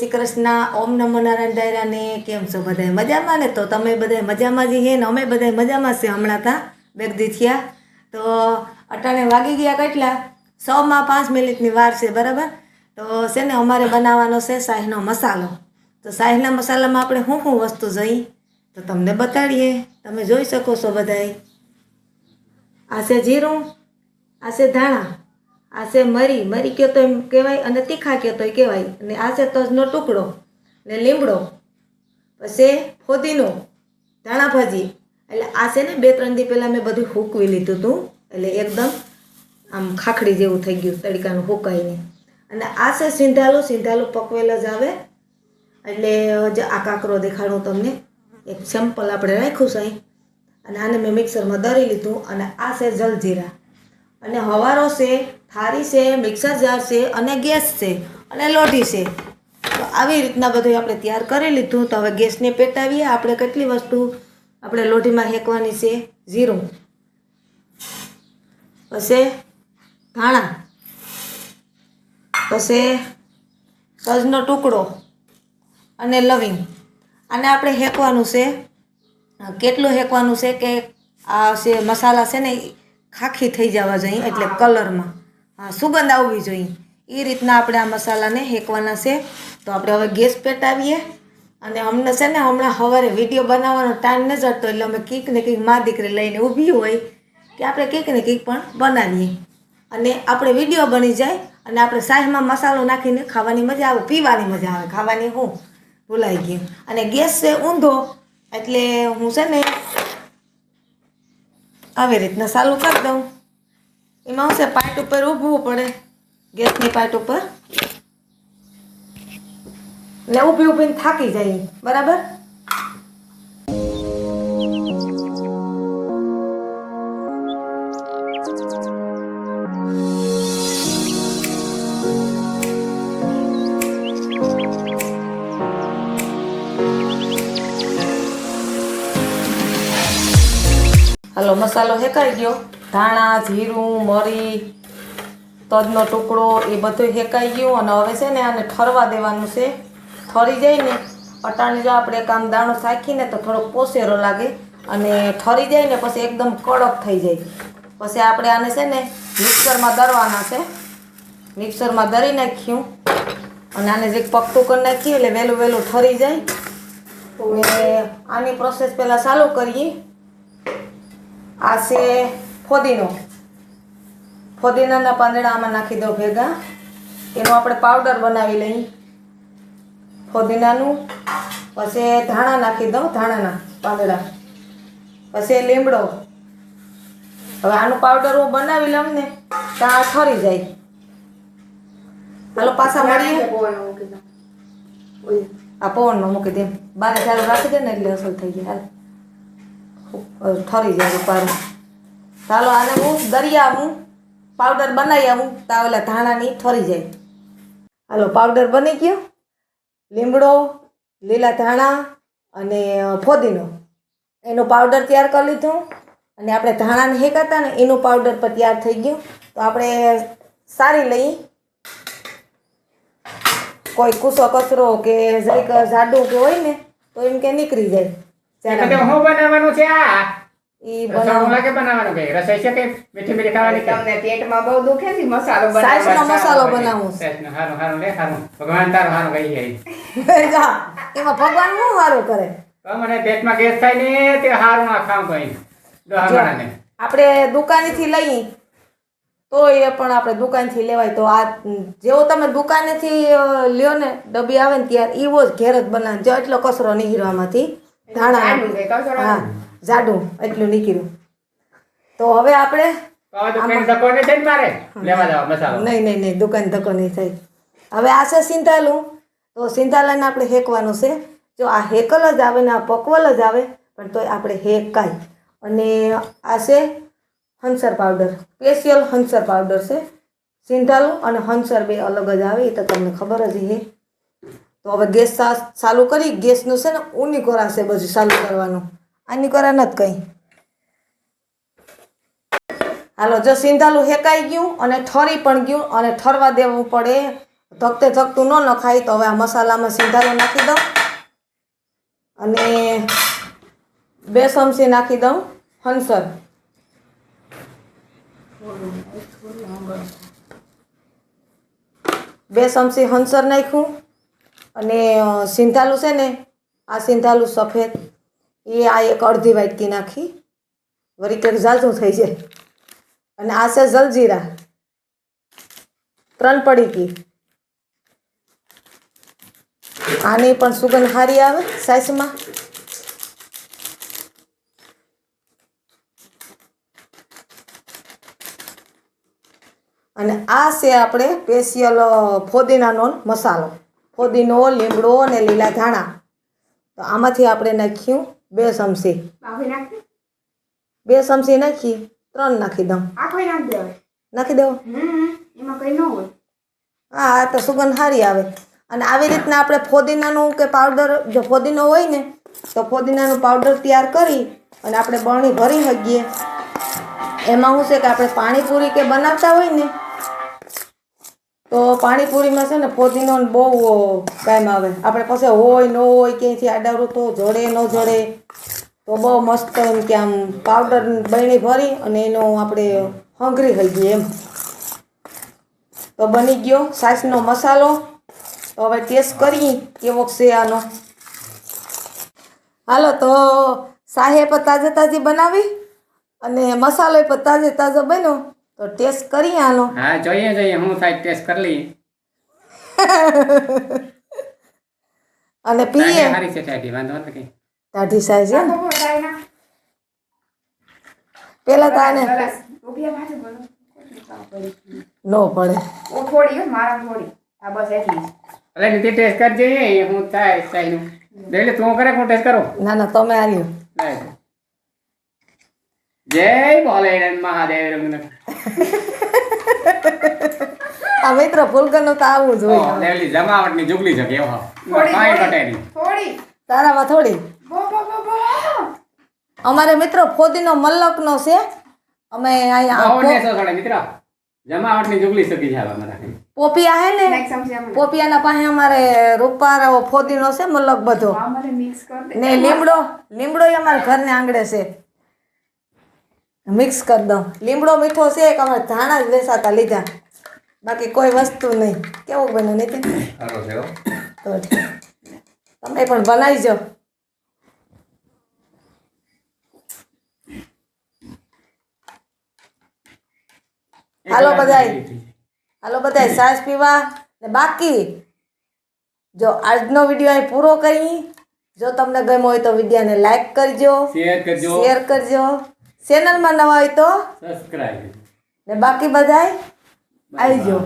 શ્રી કૃષ્ણ, ઓમ નમો નારાયણ ડાયરાને, કેમ છો બધાય? મજામાં ને? તો તમે બધાય મજામાં જ હે ને? અમે બધાય મજામાં છે હમણાં તા બેગદી થયા. તો અટાણે વાગી ગયા કેટલા? સોમાં પાંચ મિનિટની વાર છે, બરાબર? તો છે ને અમારે બનાવવાનો છે શાહીનો મસાલો. તો શાહીના મસાલામાં આપણે શું શું વસ્તુ જોઈ? તો તમને બતાડીએ. તમે જોઈ શકો છો બધાય. આ છે જીરું, આ છે ધાણા. આ છે મરી મરી કયો તો એમ કહેવાય અને તીખા કયો તોય કહેવાય. અને આશે તજનો ટુકડો ને લીમડો, પછી ફોદીનો, ધાણા ભાજી. એટલે આ છે ને બે ત્રણ દી પહેલાં મેં બધું હૂકવી લીધું હતું એટલે એકદમ આમ ખાખડી જેવું થઈ ગયું તડકાનું હુકાઈને. અને આ છે સિંધાલું સિંધાલું પકવેલ જ આવે. એટલે જ આ કાંકરો દેખાડું તમને. એક સેમ્પલ આપણે રાખ્યું સાહેબ અને આને મેં મિક્સરમાં દરી લીધું. અને આ છે જલજીરા. અને હવારો છે થારી છે, મિક્સર જાર છે અને ગેસ છે અને લોઢી છે. તો આવી રીતના બધું આપણે તૈયાર કરી લીધું. તો હવે ગેસને પેટાવીએ. આપણે કેટલી વસ્તુ આપણે લોઢીમાં હેકવાની છે? જીરું. પછી ધાણા. પછી સજનો ટુકડો અને લવિંગ. આને આપણે હેકવાનું છે. કેટલું હેકવાનું છે કે આ છે મસાલા છે ને ખાખી થઈ જવા જોઈએ એટલે કલરમાં. હા સુગંધ આવવી જોઈએ. એ રીતના આપણે આ મસાલાને હેકવાના છે. તો આપણે હવે ગેસ પેટાવીએ. અને અમને છે ને હમણાં સવારે વીડિયો બનાવવાનો ટાઈમ ન જતો એટલે અમે કંઈક ને કંઈક મા દીકરી લઈને ઊભી હોય કે આપણે કંઈક ને કંઈક પણ બનાવીએ. અને આપણે વીડિયો બની જાય અને આપણે શાહીમાં મસાલો નાખીને ખાવાની મજા આવે પીવાની મજા આવે. ખાવાની હું ભૂલાઈ ગયું અને ગેસ છે ઊંધો એટલે હું છે ને આવી રીતના ચાલુ કરી દઉં. એમાં શું છે પાઇટ ઉપર ઊભવું પડે. ગેસની પાઇટ ઉપર. ને ઊભી ઊભીને થાકી જાય. બરાબર? હાલો મસાલો હેકાઈ ગયો. ધાણા જીરું મરી તજનો ટુકડો એ બધું હેકાઈ ગયું અને હવે છે ને આને ઠરવા દેવાનું છે. ઠરી જાય ને અટાણે જો આપણે એક આમ દાણો શાખીને તો થોડોક પોસેરો લાગે અને ઠરી જાય ને પછી એકદમ કડક થઈ જાય. પછી આપણે આને છે ને મિક્સરમાં દરવાના છે. મિક્સરમાં દરી નાખ્યું અને આને જે પકતું કરી નાખ્યું એટલે વહેલું વહેલું ઠરી જાય. આની પ્રોસેસ પહેલાં ચાલુ કરીએ. આ છે ફોદીનો. ફોદીનાના પાંદડા આમાં નાખી દો ભેગા. એનો આપણે પાવડર બનાવી લઈએ ફોદીનાનું. પછી ધાણા નાખી દો ધાણાના પાંદડા. પછી લીમડો. હવે આનું પાવડર હું બનાવી લઉં ને તો આ ઠરી જાય. હાલો પાછા મળીએ. આ પવનમાં મૂકી દે. બારે ચાલુ રાખી દે ને એટલે અસલ થઈ જાય. હાલ. ઠરી જાય રૂપારું ચાલો આને હું દરિયા આવું પાવડર બનાવી આવું. તા ઓલા ધાણાની ઠરી જાય. હાલો પાવડર બની ગયો. લીમડો, લીલા ધાણા અને ફોદીનો. એનો પાવડર તૈયાર કરી લીધો. અને આપણે ધાણાને હેકાતા ને એનું પાવડર પણ તૈયાર થઈ ગયું. તો આપણે સારી લઈ. કોઈ કૂસો કચરો કે જાડું કે હોય ને, તો એમ કે નીકળી જાય. ચાલો. હું બનાવવાનું છે આ? ઈ રસોઈ બનાવ. બનાવવાનું કે રસોઈ છે કે મીઠી મીઠી ખાવાની કે? તમને પેટમાં બહુ દુખે છે મસાલો સાસનો મસાલો બનાવું. સાસનો હારું હારું લે હારું ભગવાન તારું હારું કહી જાય. એમાં ભગવાન શું સારું કરે? તો મને પેટમાં ગેસ થાય ને તે હારું ના ખાવ કઈ દોહામણાને આપણે દુકાનેથી લઈ તો એ પણ આપણે દુકાનથી લેવાય. તો આ જેવો તમે દુકાનેથી થી લ્યો ને ડબ્બી આવે ને ત્યારે એવો જ ઘેર જ બનાવે. જો એટલો કચરો નીકળવામાંથી. ધાણા હા જાડું એટલું નીકળ્યું. તો હવે આપણે નહીં નહીં નહીં દુકાન ધક્કો નહીં થાય હવે આ છે સિંધાલું. તો સિંધાલાને આપણે હેકવાનું છે. જો આ હેકલ જ આવે ને આ પકવલ જ આવે પણ તોય આપણે હેકાય. અને આ છે હંસર પાવડર. સ્પેશિયલ હંસર પાવડર છે. સિંધાલું અને હંસર બે અલગ જ આવે એ તો તમને ખબર જ છે તો હવે ગેસ ચાલુ કરી, ગેસનું છે ને ઊની કરાશે બધું ચાલુ કરવાનું. આની કરા નથી કંઈ. હાલો, જો સિંધાલું હેકાઈ ગયું અને ઠરી પણ ગયું અને ઠરવા દેવું પડે, ધકતે ધકતું ન નખાય, તો હવે આ મસાલામાં સિંધાલું નાખી દઉં. અને બે ચમચી નાખી દઉં હંસર બે ચમચી હંસર નાખ્યું. અને સિંધાલું છે ને, આ સિંધાલું સફેદ, એ આ એક અડધી વાટકી નાખી. વળી કંઈક ઝાલતું થઈ જાય. અને આ છે જલજીરા. ત્રણ પડીકી આની પણ સુગંધ સારી આવે સાઈસમાં અને આ છે આપણે સ્પેશિયલ ફોદીનાનો મસાલો. ફોદીનો લીમડો અને લીલા ધાણા. તો આમાંથી આપણે નાખ્યું બે ચમચી. બે ચમચી નાખી ત્રણ નાખી દઉં. નાખી દઉં? હા આ તો સુગંધ સારી આવે. અને આવી રીતના આપણે ફોદીનાનું કે પાવડર જો ફોદીનો હોય ને તો ફોદીનાનું પાવડર તૈયાર કરી અને આપણે બરણી ભરી શકીએ એમાં શું છે કે આપણે પાણીપુરી કે બનાવતા હોય ને તો પાણીપુરીમાં છે ને ફોદીનો બહુ કામ આવે આપણે પાસે હોય, ન હોય, ક્યાંયથી આડાવરું તો જડે, ન જડે. તો બહુ મસ્ત એમ કે આમ પાવડર બરણી ભરી અને એનો આપણે હંગરી થઈ ગઈ એમ. તો બની ગયો સાસનો મસાલો. તો હવે ટેસ્ટ કરી કેવો છે આનો. હાલો, તો સાહેબ તાજે તાજી બનાવી અને મસાલો પણ તાજે તાજો બન્યો. તો ટેસ્ટ કરી આનો હા જોઈએ જોઈએ હું થાય ટેસ્ટ કરી લઈએ. અને પીએ. સારી છે ટાઈટી વાંધો નથી તાઢી સાઈઝ છે ને નાખો બધાય ના. પેલા તો આને સરસ. રૂપિયા પાસે બોલો. નો પડે. ઓ થોડી હો, મારા થોડી. આ બસ એટલી જ. એટલે નીતિ ટેસ્ટ કરજે હું થાય ચાઈનું એટલે તું કરે હું ટેસ્ટ કરું? ના ના તમે આલ્યો લાય. જય ભોલેનાથ મહાદેવ. આ મિત્ર ફૂલગરનું તો આવું જ હોય. લેવલી જમાવટની જુગલી છે કેવો કાંઈ ઘટે થોડી નહીં. થોડી. તારામાં થોડી. અમારે મિત્રો ફોદીનો મલ્લકનો છે. અમે અહીંયા મિત્ર. જમાવટની જુગલી સકી છે અમારા પોપિયા હે ને. પોપિયાના પાસે અમારે રૂપારો ફોદીનો છે મલ્લક બધો. આ મને મિક્સ કર દે. ને લીમડો લીમડો અમારા ઘરને આંગળે છે. મિક્સ કરી દઉં. લીમડો મીઠો છે એક અમારે ધાણા જ વેસાતા લીધા. બાકી કોઈ વસ્તુ નહીં. કેવું બને નીતિન. તો તમે પણ બનાવીજો. હાલો બધાય. હાલો બધા સાસ પીવા. ને બાકી જો આજનો વીડિયો અહીં પૂરો કરી જો તમને ગમ્યો હોય તો વિડીયાને લાઈક કરજો શેર કરજો. શેર કરજો. ચેનલમાં નવા હોય તો સબસ્ક્રાઇબ ને બાકી બધાય આવજો